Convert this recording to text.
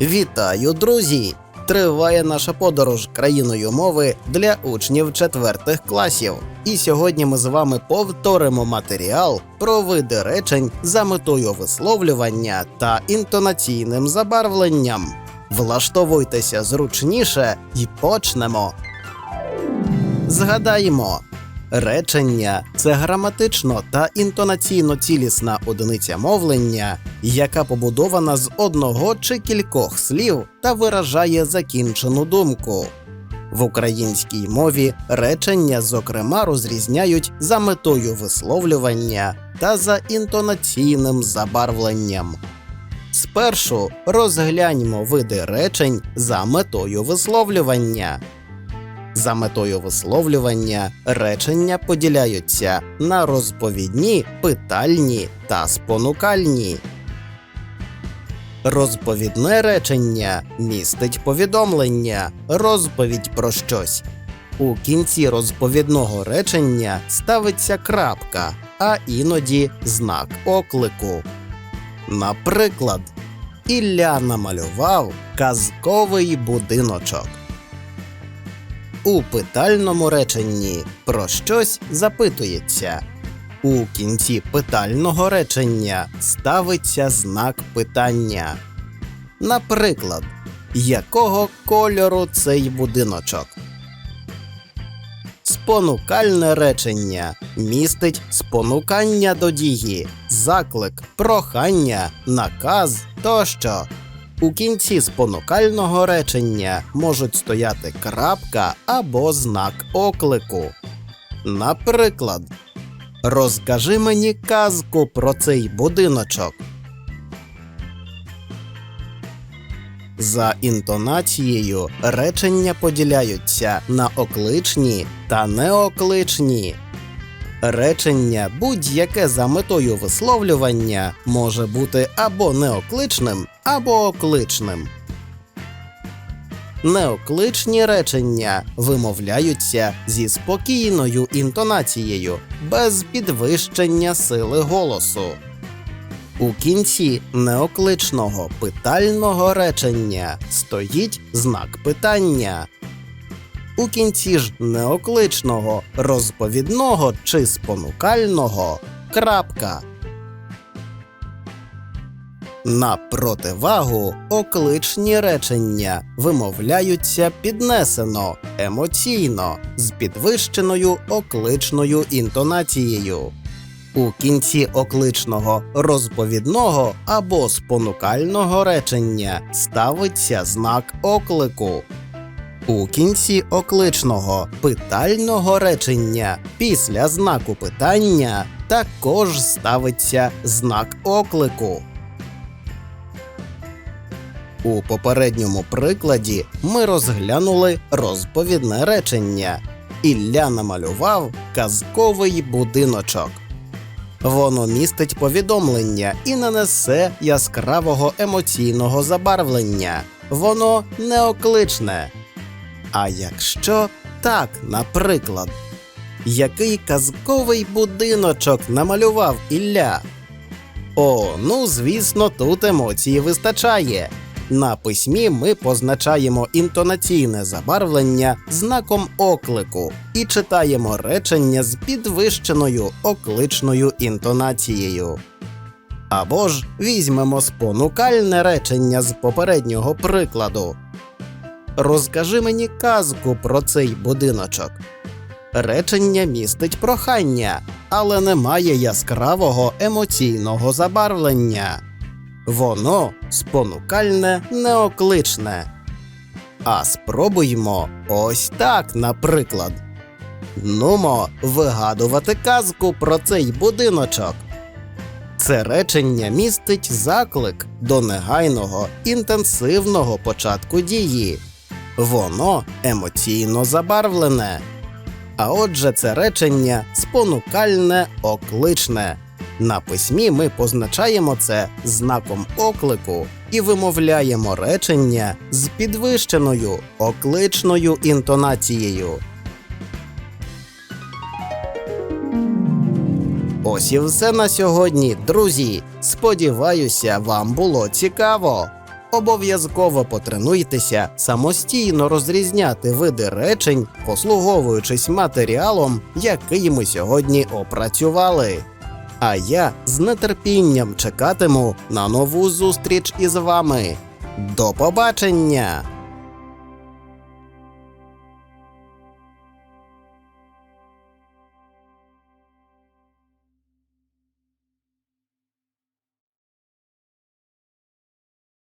Вітаю, друзі! Триває наша подорож країною мови для учнів четвертих класів. І сьогодні ми з вами повторимо матеріал про види речень за метою висловлювання та інтонаційним забарвленням. Влаштовуйтеся зручніше і почнемо. Згадаємо, речення це граматично та інтонаційно цілісна одиниця мовлення, яка побудована з одного чи кількох слів та виражає закінчену думку. В українській мові речення, зокрема, розрізняють за метою висловлювання та за інтонаційним забарвленням. Спершу розгляньмо види речень за метою висловлювання. За метою висловлювання речення поділяються на розповідні, питальні та спонукальні. Розповідне речення містить повідомлення, розповідь про щось. У кінці розповідного речення ставиться крапка, а іноді знак оклику. Наприклад, Ілля намалював казковий будиночок. У питальному реченні про щось запитується. У кінці питального речення ставиться знак питання. Наприклад, якого кольору цей будиночок? Спонукальне речення містить спонукання до дії, заклик, прохання, наказ тощо. У кінці спонукального речення можуть стояти крапка або знак оклику. Наприклад, розкажи мені казку про цей будиночок. За інтонацією речення поділяються на окличні та неокличні. Речення будь-яке за метою висловлювання може бути або неокличним, або окличним. Неокличні речення вимовляються зі спокійною інтонацією, без підвищення сили голосу. У кінці неокличного питального речення стоїть знак питання. У кінці ж неокличного, розповідного чи спонукального крапка. На противагу окличні речення вимовляються піднесено, емоційно, з підвищеною окличною інтонацією. У кінці окличного розповідного або спонукального речення ставиться знак оклику. У кінці окличного питального речення після знаку питання також ставиться знак оклику. У попередньому прикладі ми розглянули розповідне речення. Ілля намалював казковий будиночок. Воно містить повідомлення і не несе яскравого емоційного забарвлення. Воно неокличне. А якщо так, наприклад, який казковий будиночок намалював Ілля? О, ну звісно, тут емоції вистачає. На письмі ми позначаємо інтонаційне забарвлення знаком оклику і читаємо речення з підвищеною окличною інтонацією. Або ж візьмемо спонукальне речення з попереднього прикладу. Розкажи мені казку про цей будиночок. Речення містить прохання, але не має яскравого емоційного забарвлення. Воно спонукальне неокличне. А спробуймо ось так, наприклад. Нумо вигадувати казку про цей будиночок. Це речення містить заклик до негайного, інтенсивного початку дії. Воно емоційно забарвлене. А отже, це речення спонукальне окличне. На письмі ми позначаємо це знаком оклику і вимовляємо речення з підвищеною окличною інтонацією. Ось і все на сьогодні, друзі. Сподіваюся, вам було цікаво. Обов'язково потренуйтеся самостійно розрізняти види речень, послуговуючись матеріалом, який ми сьогодні опрацювали. А я з нетерпінням чекатиму на нову зустріч із вами. До побачення!